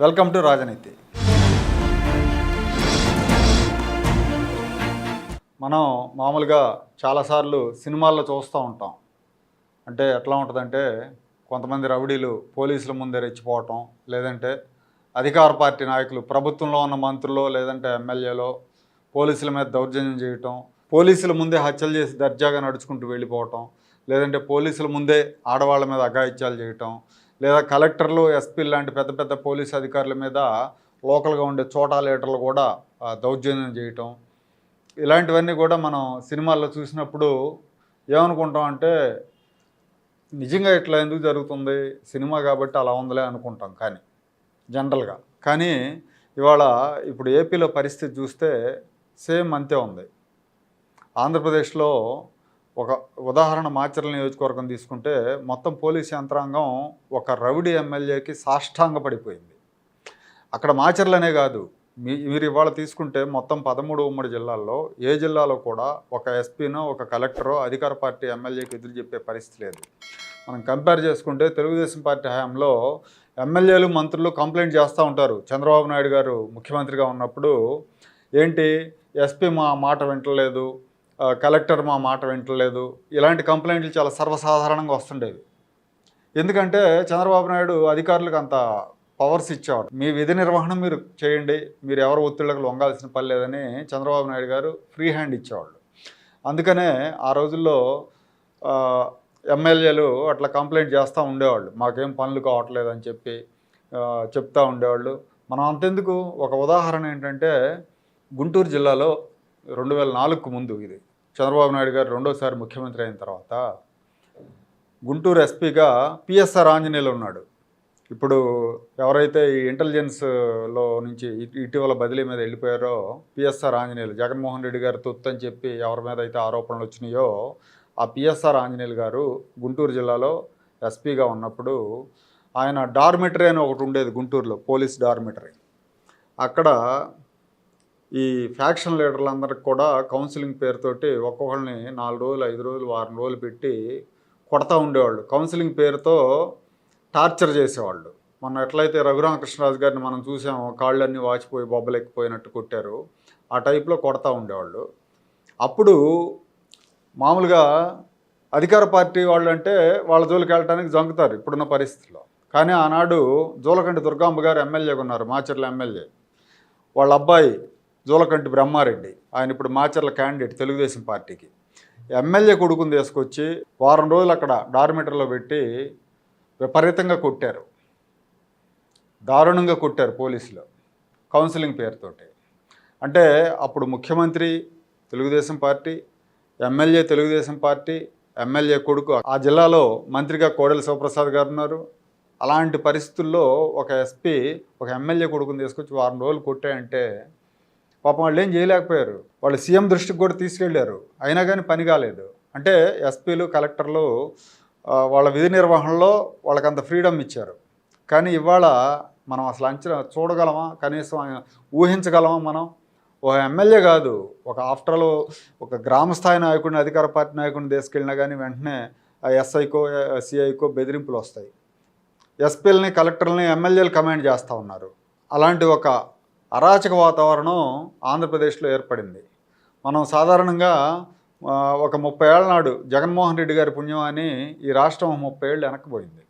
Welcome to రాజనీతి. మనం మామూలుగా చాలాసార్లు సినిమాల్లో చూస్తూ ఉంటాం. అంటే ఎట్లా ఉంటుందంటే కొంతమంది రౌడీలు పోలీసుల ముందే రెచ్చిపోవటం లేదంటే అధికార పార్టీ నాయకులు ప్రభుత్వంలో ఉన్న మంత్రులు లేదంటే ఎమ్మెల్యేలో పోలీసుల మీద దౌర్జన్యం చేయటం పోలీసుల ముందే హత్యలు చేసి దర్జాగా నడుచుకుంటూ వెళ్ళిపోవటం లేదంటే పోలీసుల ముందే ఆడవాళ్ళ మీద అఘాయిత్యాలు చేయటం లేదా కలెక్టర్లు ఎస్పీలు లాంటి పెద్ద పెద్ద పోలీస్ అధికారుల మీద లోకల్గా ఉండే చోటా లీటర్లు కూడా దౌర్జన్యం చేయటం. ఇలాంటివన్నీ కూడా మనం సినిమాల్లో చూసినప్పుడు ఏమనుకుంటాం అంటే నిజంగా ఇట్లా ఎందుకు జరుగుతుంది? సినిమా కాబట్టి అలా ఉందిలే అనుకుంటాం కానీ జనరల్గా. కానీ ఇవాళ ఇప్పుడు ఏపీలో పరిస్థితి చూస్తే సేమ్ అంతే ఉంది. ఆంధ్రప్రదేశ్లో ఒక ఉదాహరణ మాచర్ల నియోజకవర్గం తీసుకుంటే మొత్తం పోలీస్ యంత్రాంగం ఒక రౌడీ ఎమ్మెల్యేకి సాష్టాంగ పడిపోయింది అక్కడ మాచర్లనే కాదు మీ మీరు ఇవాళ తీసుకుంటే మొత్తం పదమూడు ఉమ్మడి జిల్లాల్లో ఏ జిల్లాలో కూడా ఒక ఎస్పీనో ఒక కలెక్టరో అధికార పార్టీ ఎమ్మెల్యేకి ఎదురు చెప్పే పరిస్థితి లేదు. మనం కంపేర్ చేసుకుంటే తెలుగుదేశం పార్టీ హయాంలో ఎమ్మెల్యేలు మంత్రులు కంప్లైంట్ చేస్తూ ఉంటారు. చంద్రబాబు నాయుడు గారు ముఖ్యమంత్రిగా ఉన్నప్పుడు ఏంటి ఎస్పీ మా మాట వింటలేదు కలెక్టర్ మా మాట వింటలేదు. ఇలాంటి కంప్లైంట్లు చాలా సర్వసాధారణంగా వస్తుండేవి. ఎందుకంటే చంద్రబాబు నాయుడు అధికారులకు అంత పవర్స్ ఇచ్చేవాడు. మీ విధి నిర్వహణ మీరు చేయండి. మీరు ఎవరు ఒత్తిళ్ళకు లొంగాల్సిన పని లేదని చంద్రబాబు నాయుడు గారు ఫ్రీ హ్యాండ్ ఇచ్చేవాళ్ళు. అందుకనే ఆ రోజుల్లో ఎమ్మెల్యేలు అట్లా కంప్లైంట్ చేస్తూ ఉండేవాళ్ళు. మాకేం పనులు కావట్లేదు అని చెప్పి చెప్తూ ఉండేవాళ్ళు. మనం అంతెందుకు? ఒక ఉదాహరణ ఏంటంటే గుంటూరు జిల్లాలో రెండు వేల నాలుగుకు ముందు ఇది. చంద్రబాబు నాయుడు గారు రెండోసారి ముఖ్యమంత్రి అయిన తర్వాత గుంటూరు ఎస్పీగా పిఎస్ఆర్ ఆంజనేయులు ఉన్నాడు. ఇప్పుడు ఎవరైతే ఈ ఇంటెలిజెన్స్లో నుంచి ఇటీవల బదిలీ మీద వెళ్ళిపోయారో పిఎస్ఆర్ ఆంజనేయులు జగన్మోహన్ రెడ్డి గారు తొత్తు అని చెప్పి ఎవరి మీద అయితే ఆరోపణలు వచ్చినాయో ఆ పిఎస్ఆర్ ఆంజనేయులు గారు గుంటూరు జిల్లాలో ఎస్పీగా ఉన్నప్పుడు ఆయన డార్మిటరీ అని ఒకటి ఉండేది గుంటూరులో పోలీస్ డార్మిటరీ. అక్కడ ఈ ఫ్యాక్షన్ లీడర్లందరికి కూడా కౌన్సిలింగ్ పేరుతోటి ఒక్కొక్కరిని నాలుగు రోజులు ఐదు రోజులు వారం రోజులు పెట్టి కొడతా ఉండేవాళ్ళు. కౌన్సిలింగ్ పేరుతో టార్చర్ చేసేవాళ్ళు. మనం ఎట్లయితే రఘురామకృష్ణరాజు గారిని మనం చూసాము కాళ్ళన్నీ వాచిపోయి బొబ్బలెక్కిపోయినట్టు కొట్టారు. ఆ టైప్లో కొడతా ఉండేవాళ్ళు. అప్పుడు మామూలుగా అధికార పార్టీ వాళ్ళు అంటే వాళ్ళ జోలికి వెళ్ళడానికి జంకుతారు ఇప్పుడున్న పరిస్థితిలో. కానీ ఆనాడు జోలకంటి దుర్గాంబ గారు ఎమ్మెల్యేగా ఉన్నారు మాచర్ల ఎమ్మెల్యే. వాళ్ళ అబ్బాయి జూలకంటి బ్రహ్మారెడ్డి. ఆయన ఇప్పుడు మాచర్ల క్యాండిడేట్ తెలుగుదేశం పార్టీకి. ఎమ్మెల్యే కొడుకుని తీసుకొచ్చి వారం రోజులు అక్కడ డార్మీటర్లో పెట్టి విపరీతంగా కొట్టారు. దారుణంగా కొట్టారు పోలీసులు కౌన్సిలింగ్ పేరుతోటి. అంటే అప్పుడు ముఖ్యమంత్రి Telugu Desam party MLA Telugu Desam party MLA కొడుకు ఆ జిల్లాలో మంత్రిగా కోడెల శివప్రసాద్ గారు ఉన్నారు. అలాంటి పరిస్థితుల్లో ఒక ఎస్పీ ఒక ఎమ్మెల్యే కొడుకుని తీసుకొచ్చి వారం రోజులు కొట్టాయంటే పాపం వాళ్ళు ఏం చేయలేకపోయారు. వాళ్ళు సీఎం దృష్టికి కూడా తీసుకెళ్ళారు. అయినా కానీ పని కాలేదు. అంటే ఎస్పీలు కలెక్టర్లు వాళ్ళ విధి నిర్వహణలో వాళ్ళకి అంత ఫ్రీడమ్ ఇచ్చారు. కానీ ఇవాళ మనం అసలు అంచనా చూడగలమా? కనీసం ఊహించగలమా మనం? ఒక ఎమ్మెల్యే కాదు. ఒక ఆఫ్టర్ ఒక గ్రామ స్థాయి నాయకుడిని అధికార పార్టీ నాయకుడిని తీసుకెళ్ళినా కానీ వెంటనే ఎస్ఐకో సిఐకో బెదిరింపులు వస్తాయి. ఎస్పీలని కలెక్టర్లని ఎమ్మెల్యేలు కమాండ్ చేస్తూ ఉన్నారు. అలాంటి ఒక అరాచక వాతావరణం ఆంధ్రప్రదేశ్లో ఏర్పడింది. మనం సాధారణంగా ఒక ముప్పై ఏళ్ళ నాడు జగన్మోహన్ రెడ్డి గారి పుణ్యం అని ఈ రాష్ట్రం ముప్పై ఏళ్ళు వెనక్కిపోయింది.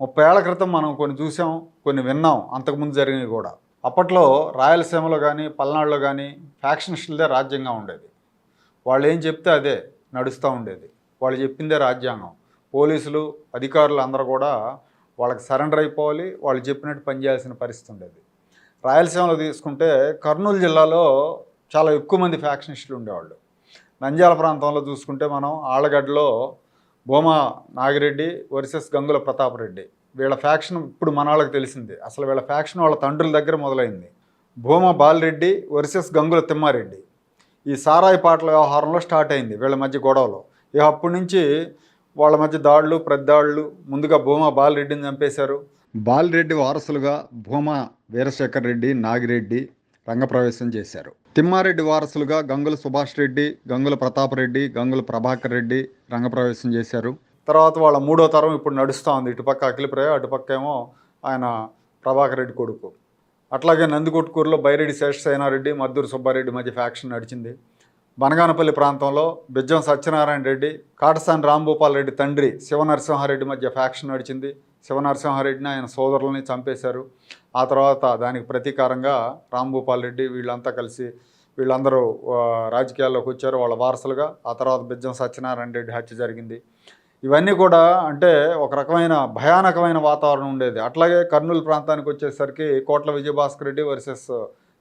ముప్పై ఏళ్ళ క్రితం మనం కొన్ని చూసాం కొన్ని విన్నాం అంతకుముందు జరిగినవి కూడా. అప్పట్లో రాయలసీమలో కానీ పల్నాడులో కానీ ఫ్యాక్షనిస్టులదే రాజ్యంగా ఉండేది. వాళ్ళు ఏం చెప్తే అదే నడుస్తూ ఉండేది. వాళ్ళు చెప్పిందే రాజ్యాంగం. పోలీసులు అధికారులు అందరూ కూడా వాళ్ళకి సరెండర్ అయిపోవాలి వాళ్ళు చెప్పినట్టు పనిచేయాల్సిన పరిస్థితి ఉండేది. రాయలసీమలో తీసుకుంటే కర్నూలు జిల్లాలో చాలా ఎక్కువ మంది ఫ్యాక్షనిస్టులు ఉండేవాళ్ళు. నంద్యాల ప్రాంతంలో చూసుకుంటే మనం ఆళ్ళగడ్డలో భూమా నాగిరెడ్డి వర్సెస్ గంగుల ప్రతాప్ రెడ్డి వీళ్ళ ఫ్యాక్షన్ ఇప్పుడు మన వాళ్ళకి తెలిసింది. అసలు వీళ్ళ ఫ్యాక్షన్ వాళ్ళ తండ్రుల దగ్గర మొదలైంది. భూమా బాలరెడ్డి వర్సెస్ గంగుల తిమ్మారెడ్డి ఈ సారాయి పాటల వ్యవహారంలో స్టార్ట్ అయింది వీళ్ళ మధ్య గొడవలు. ఇక అప్పటి నుంచి వాళ్ళ మధ్య దాడులు ప్రద్దాడులు ముందుగా భూమా బాలరెడ్డిని చంపేశారు. బాలరెడ్డి వారసులుగా భూమా వీరశేఖర్ రెడ్డి నాగిరెడ్డి రంగప్రవేశం చేశారు. తిమ్మారెడ్డి వారసులుగా గంగుల సుభాష్ రెడ్డి గంగుల ప్రతాప్ రెడ్డి గంగుల ప్రభాకర్ రెడ్డి రంగప్రవేశం చేశారు. తర్వాత వాళ్ళ మూడో తరం ఇప్పుడు నడుస్తూ ఉంది. ఇటుపక్క అఖిలప్రియ అటుపక్క ఏమో ఆయన ప్రభాకర్ రెడ్డి కొడుకు. అట్లాగే నందికొట్కూరులో బైరెడ్డి శేషసేనారెడ్డి మద్దూరు సుబ్బారెడ్డి మధ్య ఫ్యాక్షన్ నడిచింది. బనగానపల్లి ప్రాంతంలో బిజ్జం సత్యనారాయణ రెడ్డి కాటసాని రాంభూపాల్ రెడ్డి తండ్రి శివనరసింహారెడ్డి మధ్య ఫ్యాక్షన్ నడిచింది. శివనరసింహారెడ్డిని ఆయన సోదరులని చంపేశారు. ఆ తర్వాత దానికి ప్రతీకారంగా రాంభూపాల్ రెడ్డి వీళ్ళంతా కలిసి వీళ్ళందరూ రాజకీయాల్లోకి వచ్చారు వాళ్ళ వారసులుగా. ఆ తర్వాత బిజ్జం సత్యనారాయణ రెడ్డి హత్య జరిగింది. ఇవన్నీ కూడా అంటే ఒక రకమైన భయానకమైన వాతావరణం ఉండేది. అట్లాగే కర్నూలు ప్రాంతానికి వచ్చేసరికి కోట్ల విజయభాస్కర్ రెడ్డి వర్సెస్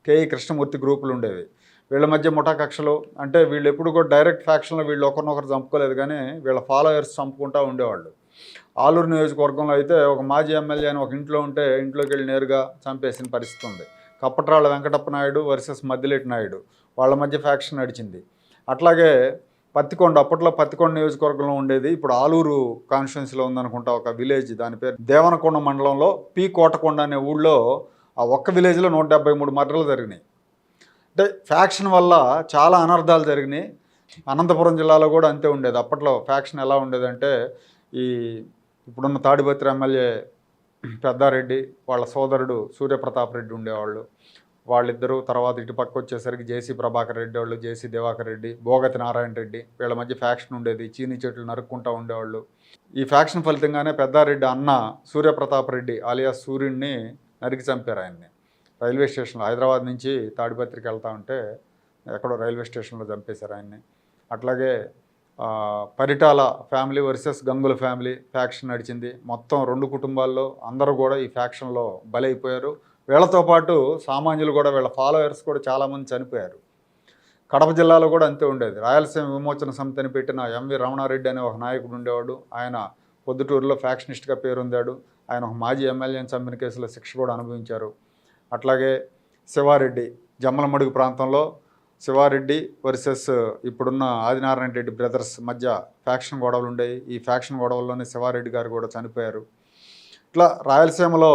కేఈ కృష్ణమూర్తి గ్రూపులు ఉండేవి. వీళ్ళ మధ్య ముఠా కక్షలు అంటే వీళ్ళు ఎప్పుడు కూడా డైరెక్ట్ ఫ్యాక్షన్లో వీళ్ళు ఒకరినొకరు చంపుకోలేదు కానీ వీళ్ళ ఫాలోయర్స్ చంపుకుంటూ ఉండేవాళ్ళు. ఆలూరు నియోజకవర్గంలో అయితే ఒక మాజీ ఎమ్మెల్యే అని ఒక ఇంట్లో ఉంటే ఇంట్లోకి వెళ్ళి నేరుగా చంపేసిన పరిస్థితి ఉంది. కప్పట్రాళ్ళ వెంకటప్ప నాయుడు వర్సెస్ మద్దిలేటి నాయుడు వాళ్ళ మధ్య ఫ్యాక్షన్ నడిచింది. అట్లాగే పత్తికొండ అప్పట్లో పత్తికొండ నియోజకవర్గంలో ఉండేది ఇప్పుడు ఆలూరు కాన్స్టిట్యున్సీలో ఉందనుకుంటా ఒక విలేజ్ దాని పేరు దేవనకొండ మండలంలో పి. కోటకొండ అనే ఊళ్ళో ఆ ఒక్క విలేజ్లో నూట డెబ్బై మూడు మర్రలు జరిగినాయి. అంటే ఫ్యాక్షన్ వల్ల చాలా అనర్థాలు జరిగినాయి. అనంతపురం జిల్లాలో కూడా అంతే ఉండేది. అప్పట్లో ఫ్యాక్షన్ ఎలా ఉండేదంటే ఈ ఇప్పుడున్న తాడిపత్రి ఎమ్మెల్యే పెద్దారెడ్డి వాళ్ళ సోదరుడు సూర్యప్రతాప్ రెడ్డి ఉండేవాళ్ళు. వాళ్ళిద్దరూ తర్వాత ఇటు పక్క వచ్చేసరికి జేసీ ప్రభాకర్ రెడ్డి వాళ్ళు జేసీ దివాకర్ రెడ్డి భోగతి నారాయణ రెడ్డి వీళ్ళ మధ్య ఫ్యాక్షన్ ఉండేది. చీని చెట్లు నరుక్కుంటూ ఉండేవాళ్ళు. ఈ ఫ్యాక్షన్ ఫలితంగానే పెద్దారెడ్డి అన్న సూర్యప్రతాప్ రెడ్డి అలియా సూర్యుడిని నరికి చంపారు ఆయన్ని. రైల్వే స్టేషన్లో హైదరాబాద్ నుంచి తాడిపత్రికి వెళ్తా ఉంటే ఎక్కడో రైల్వే స్టేషన్లో చంపేశారు ఆయన్ని. అట్లాగే Paritala family versus Gangula family faction నడిచింది. మొత్తం రెండు కుటుంబాల్లో అందరూ కూడా ఈ ఫ్యాక్షన్లో బలైపోయారు. వీళ్ళతో పాటు సామాన్యులు కూడా వీళ్ళ ఫాలోయర్స్ కూడా చాలామంది చనిపోయారు. కడప జిల్లాలో కూడా అంతే ఉండేది. రాయలసీమ విమోచన సమితిని పెట్టిన ఎంవి రమణారెడ్డి అనే ఒక నాయకుడు ఉండేవాడు. ఆయన పొద్దుటూరులో ఫ్యాక్షనిస్ట్గా పేరొందాడు. ఆయన ఒక మాజీ ఎమ్మెల్యేని చంపిన కేసులో శిక్ష కూడా అనుభవించారు. అట్లాగే శివారెడ్డి జమ్మలమడుగు ప్రాంతంలో శివారెడ్డి వర్సెస్ ఇప్పుడున్న ఆదినారాయణ రెడ్డి బ్రదర్స్ మధ్య ఫ్యాక్షన్ గొడవలు ఉండేవి. ఈ ఫ్యాక్షన్ గొడవల్లోనే శివారెడ్డి గారు కూడా చనిపోయారు. ఇట్లా రాయలసీమలో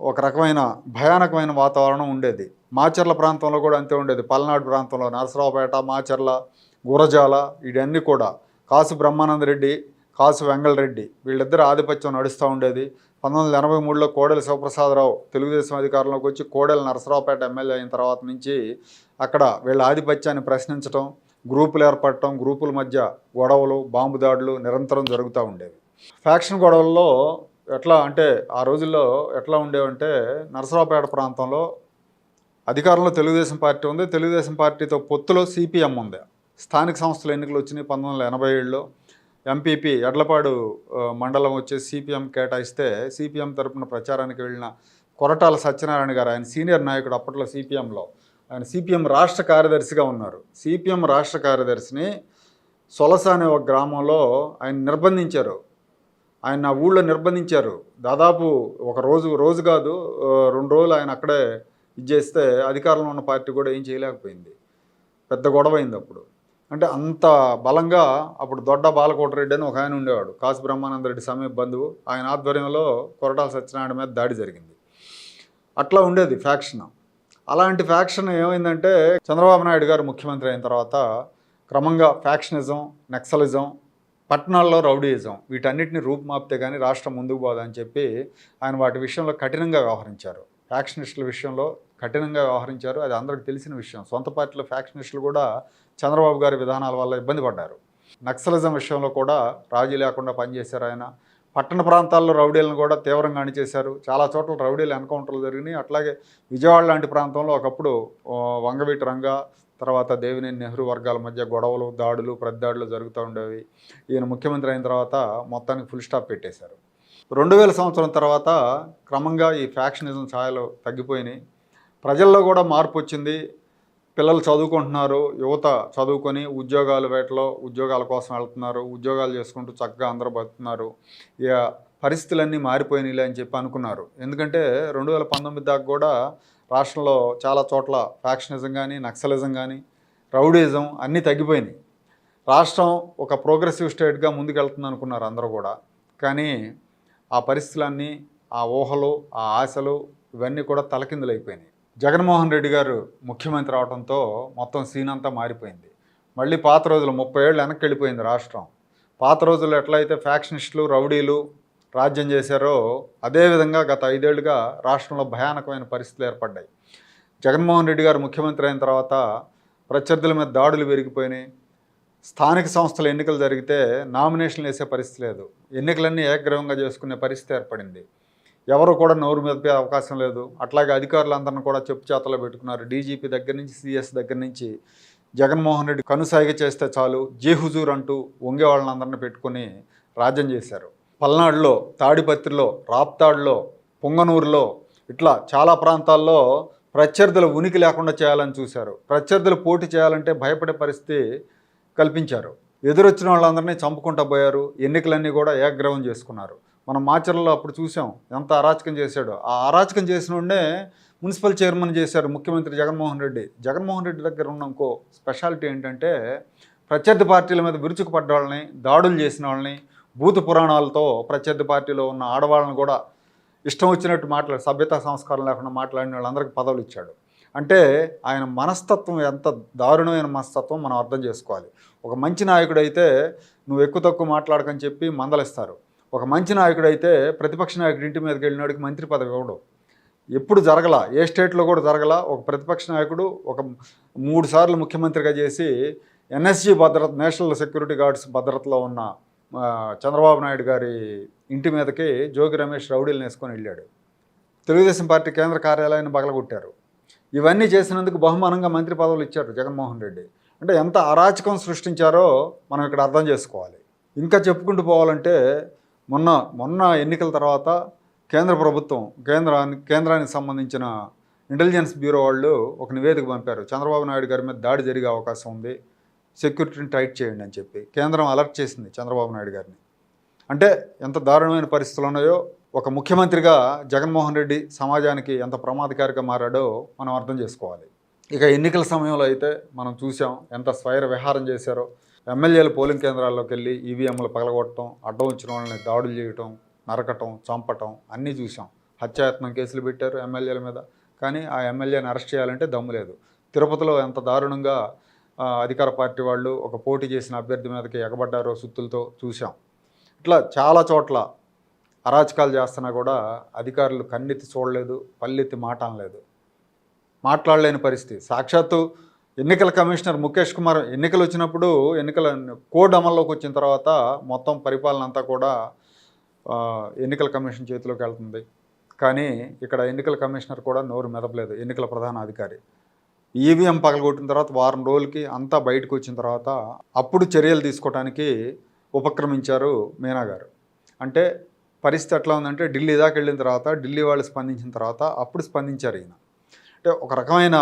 ఒక రకమైన భయానకమైన వాతావరణం ఉండేది. మాచర్ల ప్రాంతంలో కూడా అంతే ఉండేది. పల్నాడు ప్రాంతంలో నరసరావుపేట మాచర్ల గురజాల ఇవన్నీ కూడా కాసు బ్రహ్మానంద రెడ్డి కాసు వెంగళరెడ్డి. వీళ్ళిద్దరు ఆధిపత్యం నడుస్తూ ఉండేది. పంతొమ్మిది వందల ఎనభై మూడులో కోడెల శివప్రసాదరావు తెలుగుదేశం అధికారంలోకి వచ్చి కోడెల నరసరావుపేట ఎమ్మెల్యే అయిన తర్వాత నుంచి అక్కడ వీళ్ళ ఆధిపత్యాన్ని ప్రశ్నించడం గ్రూపులు ఏర్పడటం గ్రూపుల మధ్య గొడవలు బాంబు దాడులు నిరంతరం జరుగుతూ ఉండేవి. ఫ్యాక్షన్ గొడవల్లో ఎట్లా అంటే ఆ రోజుల్లో ఎట్లా ఉండేవంటే నరసరావుపేట ప్రాంతంలో అధికారంలో తెలుగుదేశం పార్టీ ఉంది. తెలుగుదేశం పార్టీతో పొత్తులో సిపిఎం ఉంది. స్థానిక సంస్థల ఎన్నికలు వచ్చినాయి పంతొమ్మిది వందల ఎనభై ఏడులో. ఎంపీపీ ఎడ్లపాడు మండలం వచ్చేసి సిపిఎం కేటాయిస్తే సిపిఎం తరపున ప్రచారానికి వెళ్ళిన కొరటాల సత్యనారాయణ గారు ఆయన సీనియర్ నాయకుడు అప్పట్లో సిపిఎంలో. ఆయన సిపిఎం రాష్ట్ర కార్యదర్శిగా ఉన్నారు. సిపిఎం రాష్ట్ర కార్యదర్శిని సొలస అనే ఒక గ్రామంలో ఆయన నిర్బంధించారు. ఆయన నా ఊళ్ళో నిర్బంధించారు. దాదాపు ఒక రోజు రోజు కాదు రెండు రోజులు ఆయన అక్కడే ఇది చేస్తే అధికారంలో ఉన్న పార్టీ కూడా ఏం చేయలేకపోయింది. పెద్ద గొడవ అయింది అప్పుడు. అంటే అంత బలంగా అప్పుడు దొడ్డ బాలకోటరెడ్డి అని ఒక ఆయన ఉండేవాడు. కాసు బ్రహ్మానందరెడ్డి సమీప బంధువు. ఆయన ఆధ్వర్యంలో కొరటాల సత్యనారాయణ మీద దాడి జరిగింది. అట్లా ఉండేది ఫ్యాక్షన్. అలాంటి ఫ్యాక్షన్ ఏమైందంటే చంద్రబాబు నాయుడు గారు ముఖ్యమంత్రి అయిన తర్వాత క్రమంగా ఫ్యాక్షనిజం నక్సలిజం పట్టణాల్లో రౌడీయిజం వీటన్నిటిని రూపుమాపితే కానీ రాష్ట్రం ముందుకు పోదని చెప్పి ఆయన వాటి విషయంలో కఠినంగా వ్యవహరించారు. ఫ్యాక్షనిస్టుల విషయంలో కఠినంగా వ్యవహరించారు. అది అందరికీ తెలిసిన విషయం. సొంత పార్టీలో ఫ్యాక్షనిస్టులు కూడా చంద్రబాబు గారి విధానాల వల్ల ఇబ్బంది పడ్డారు. నక్సలిజం విషయంలో కూడా రాజీ లేకుండా పనిచేశారు ఆయన. పట్టణ ప్రాంతాల్లో రౌడీలను కూడా తీవ్రంగా అణిచేశారు. చాలా చోట్ల రౌడీలు ఎన్కౌంటర్లు జరిగినాయి. అట్లాగే విజయవాడ లాంటి ప్రాంతంలో ఒకప్పుడు వంగవీటి రంగ తర్వాత దేవినేని నెహ్రూ వర్గాల మధ్య గొడవలు దాడులు ప్రతిదాడులు జరుగుతూ ఉండేవి. ఈయన ముఖ్యమంత్రి అయిన తర్వాత మొత్తానికి ఫుల్ స్టాప్ పెట్టేశారు. రెండు వేల సంవత్సరం తర్వాత క్రమంగా ఈ ఫ్యాక్షనిజం ఛాయలు తగ్గిపోయినాయి. ప్రజల్లో కూడా మార్పు వచ్చింది. పిల్లలు చదువుకుంటున్నారు. యువత చదువుకొని ఉద్యోగాల వేటలో ఉద్యోగాల కోసం వెళ్తున్నారు. ఉద్యోగాలు చేసుకుంటూ చక్కగా అందరూ బతుకుతున్నారు. ఇక పరిస్థితులన్నీ మారిపోయినాయిలే అని చెప్పి అనుకున్నారు. ఎందుకంటే రెండు వేల పంతొమ్మిది దాకా కూడా రాష్ట్రంలో చాలా చోట్ల ఫ్యాక్షనిజం కానీ నక్సలిజం కానీ రౌడీజం అన్నీ తగ్గిపోయినాయి. రాష్ట్రం ఒక ప్రోగ్రెసివ్ స్టేట్గా ముందుకెళ్తుంది అనుకున్నారు అందరూ కూడా. కానీ ఆ పరిస్థితులన్నీ ఆ ఊహలు ఆ ఆశలు ఇవన్నీ కూడా తలకిందులైపోయినాయి. జగన్మోహన్ రెడ్డి గారు ముఖ్యమంత్రి అవడంతో మొత్తం సీన్ అంతా మారిపోయింది. మళ్ళీ పాత రోజులు ముప్పై ఏళ్ళు వెనక్కి వెళ్ళిపోయింది రాష్ట్రం. పాత రోజుల్లో ఎట్లయితే ఫ్యాక్షనిస్టులు రౌడీలు రాజ్యం చేశారో అదేవిధంగా గత ఐదేళ్ళుగా రాష్ట్రంలో భయానకమైన పరిస్థితులు ఏర్పడ్డాయి. జగన్మోహన్ రెడ్డి గారు ముఖ్యమంత్రి అయిన తర్వాత ప్రత్యర్థుల మీద దాడులు పెరిగిపోయినాయి స్థానిక సంస్థల ఎన్నికలు జరిగితే నామినేషన్లు వేసే పరిస్థితి లేదు. ఎన్నికలన్నీ ఏకగ్రహంగా చేసుకునే పరిస్థితి ఏర్పడింది. ఎవరు కూడా నోరు మీదపే అవకాశం లేదు. అట్లాగే అధికారులందరిని కూడా చెప్పు చేతలో పెట్టుకున్నారు. డీజీపీ దగ్గర నుంచి సిఎస్ దగ్గర నుంచి జగన్మోహన్ రెడ్డి కనుసాగి చేస్తే చాలు జే హుజూర్ అంటూ వంగే వాళ్ళందరినీ పెట్టుకొని రాజ్యం చేశారు. పల్నాడులో తాడిపత్రిలో రాప్తాడులో పొంగనూరులో ఇట్లా చాలా ప్రాంతాల్లో ప్రత్యర్థుల ఉనికి లేకుండా చేయాలని చూశారు. ప్రత్యర్థులు పోటీ చేయాలంటే భయపడే పరిస్థితి కల్పించారు. ఎదురొచ్చిన వాళ్ళందరినీ చంపుకుంటా పోయారు. ఎన్నికలన్నీ కూడా ఏగ్రహం చేసుకున్నారు. మనం మాచర్లలో అప్పుడు చూసాం ఎంత అరాచకం చేశాడో. ఆ అరాచకం చేసిన మున్సిపల్ చైర్మన్ చేశారు ముఖ్యమంత్రి జగన్మోహన్ రెడ్డి. జగన్మోహన్ రెడ్డి దగ్గర ఉన్న ఇంకో స్పెషాలిటీ ఏంటంటే ప్రత్యర్థి పార్టీల మీద విరుచుకుపడ్డ వాళ్ళని దాడులు చేసిన వాళ్ళని భూత పురాణాలతో ప్రత్యర్థి పార్టీలో ఉన్న ఆడవాళ్ళని కూడా ఇష్టం వచ్చినట్టు మాట్లాడి సభ్యతా సంస్కారం లేకుండా మాట్లాడిన వాళ్ళందరికీ పదవులు ఇచ్చాడు. అంటే ఆయన మనస్తత్వం ఎంత దారుణమైన మనస్తత్వం మనం అర్థం చేసుకోవాలి. ఒక మంచి నాయకుడు అయితే నువ్వు ఎక్కువ తక్కువ మాట్లాడకని చెప్పి మందలిస్తారు. ఒక మంచి నాయకుడు అయితే ప్రతిపక్ష నాయకుడి ఇంటి మీదకి వెళ్ళినాడికి మంత్రి పదవి ఇవ్వడం. ఎప్పుడు జరగల ఏ స్టేట్లో కూడా జరగల ఒక ప్రతిపక్ష నాయకుడు ఒక మూడు సార్లు ముఖ్యమంత్రిగా చేసి ఎన్ఎస్జి భద్రత నేషనల్ సెక్యూరిటీ గార్డ్స్ భద్రతలో ఉన్న చంద్రబాబు నాయుడు గారి ఇంటి మీదకి జోగి రమేష్ రౌడీలు వేసుకొని వెళ్ళాడు. తెలుగుదేశం పార్టీ కేంద్ర కార్యాలయాన్ని బగలగొట్టారు. ఇవన్నీ చేసినందుకు బహుమానంగా మంత్రి పదవులు ఇచ్చారు జగన్మోహన్ రెడ్డి. అంటే ఎంత అరాచకం సృష్టించారో మనం ఇక్కడ అర్థం చేసుకోవాలి. ఇంకా చెప్పుకుంటూ పోవాలంటే మొన్న మొన్న ఎన్నికల తర్వాత కేంద్ర ప్రభుత్వం కేంద్రానికి కేంద్రానికి సంబంధించిన ఇంటెలిజెన్స్ బ్యూరో వాళ్ళు ఒక నివేదిక పంపారు. చంద్రబాబు నాయుడు గారి మీద దాడి జరిగే అవకాశం ఉంది సెక్యూరిటీని టైట్ చేయండి అని చెప్పి. కేంద్రం అలర్ట్ చేసింది చంద్రబాబు నాయుడు గారిని. అంటే ఎంత దారుణమైన పరిస్థితులు ఉన్నాయో ఒక ముఖ్యమంత్రిగా జగన్మోహన్ రెడ్డి సమాజానికి ఎంత ప్రమాదకారిగా మారాడో మనం అర్థం చేసుకోవాలి. ఇక ఎన్నికల సమయంలో అయితే మనం చూసాం ఎంత స్వైర విహారం చేశారో. ఎమ్మెల్యేలు పోలింగ్ కేంద్రాల్లోకి వెళ్ళి ఈవీఎంలు పగలగొట్టడం అడ్డం వచ్చిన వాళ్ళని దాడులు చేయటం నరకటం చంపటం అన్నీ చూసాం. హత్యాయత్నం కేసులు పెట్టారు ఎమ్మెల్యేల మీద. కానీ ఆ ఎమ్మెల్యేని అరెస్ట్ చేయాలంటే దమ్ము లేదు. తిరుపతిలో ఎంత దారుణంగా అధికార పార్టీ వాళ్ళు ఒక పోటీ చేసిన అభ్యర్థి మీదకి ఎగబడ్డారో సుత్తులతో చూసాం. ఇట్లా చాలా చోట్ల అరాచకాలు చేస్తున్నా కూడా అధికారులు కన్నెత్తి చూడలేదు పల్లెత్తి మాట అనలేదు. మాట్లాడలేని పరిస్థితి. సాక్షాత్తు ఎన్నికల కమిషనర్ ముఖేష్ కుమార్ ఎన్నికలు వచ్చినప్పుడు ఎన్నికల కోడ్ అమల్లోకి వచ్చిన తర్వాత మొత్తం పరిపాలన అంతా కూడా ఎన్నికల కమిషన్ చేతిలోకి వెళ్తుంది. కానీ ఇక్కడ ఎన్నికల కమిషనర్ కూడా నోరు మెదపలేదు ఎన్నికల ప్రధాన అధికారి. ఈవీఎం పగలగొట్టిన తర్వాత వారం రోజులకి అంతా బయటకు వచ్చిన తర్వాత అప్పుడు చర్యలు తీసుకోవడానికి ఉపక్రమించారు మీనా గారు. అంటే పరిస్థితి ఎట్లా ఉందంటే ఢిల్లీ దాకా వెళ్ళిన తర్వాత ఢిల్లీ వాళ్ళు స్పందించిన తర్వాత అప్పుడు స్పందించారు ఈయన. అంటే ఒక రకమైన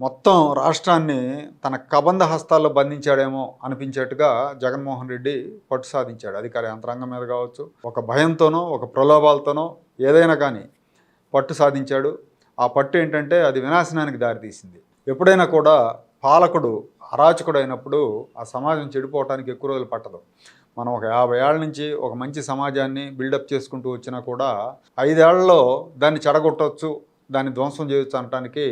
మొత్తం రాష్ట్రాన్ని తన కబంధ హస్తాల్లో బంధించాడేమో అనిపించేట్టుగా జగన్మోహన్ రెడ్డి పట్టు సాధించాడు. అధికార యంత్రాంగం మీద కావచ్చు ఒక భయంతోనో ఒక ప్రలోభాలతోనో ఏదైనా కానీ పట్టు సాధించాడు. ఆ పట్టు ఏంటంటే అది వినాశనానికి దారితీసింది. ఎప్పుడైనా కూడా పాలకుడు అరాచకుడు అయినప్పుడు ఆ సమాజం చెడిపోవటానికి ఎక్కువ రోజులు పట్టదు. మనం ఒక యాభై ఏళ్ళ నుంచి ఒక మంచి సమాజాన్ని బిల్డప్ చేసుకుంటూ వచ్చినా కూడా ఐదేళ్ళలో దాన్ని చెడగొట్టవచ్చు దాన్ని ధ్వంసం చేయొచ్చు అనటానికి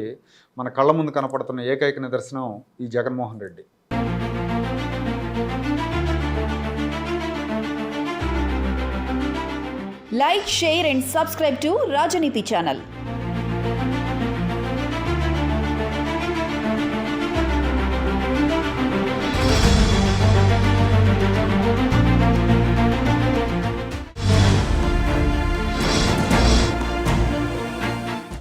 మన కళ్ళ ముందు కనపడుతున్న ఏకైక నిదర్శనం ఈ Jaganmohan Reddy. Like share and subscribe to Rajaneethi channel